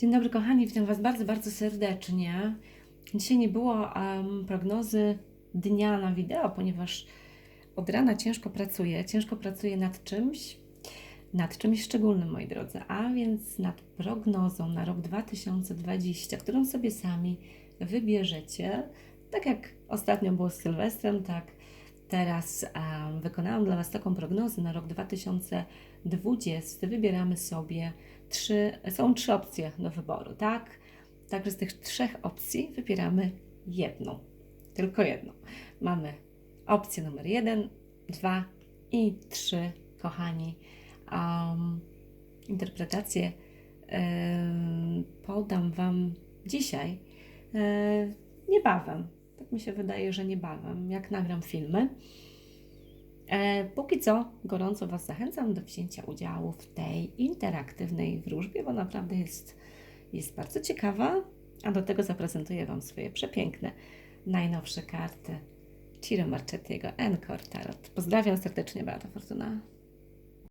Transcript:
Dzień dobry kochani, witam Was bardzo, bardzo serdecznie. Dzisiaj nie było em, prognozy dnia na wideo, ponieważ od rana ciężko pracuję. Ciężko pracuję nad czymś, nad czymś szczególnym, moi drodzy, a więc nad prognozą na rok 2020, którą sobie sami wybierzecie. Tak jak ostatnio było z Sylwestrem, tak teraz wykonałam dla Was taką prognozę na rok 2020. Wybieramy sobie trzy, są trzy opcje do wyboru, tak? Także z tych trzech opcji wybieramy jedną, tylko jedną. Mamy opcję numer jeden, dwa i trzy, kochani. Um, interpretację podam Wam dzisiaj, e, niebawem. Tak mi się wydaje, że niebawem, jak nagram filmy. E, Póki co gorąco Was zachęcam do wzięcia udziału w tej interaktywnej wróżbie, bo naprawdę jest, jest bardzo ciekawa, a do tego zaprezentuję Wam swoje przepiękne, najnowsze karty Ciro Marchettiego Encore Tarot. Pozdrawiam serdecznie, Beata Fortuna.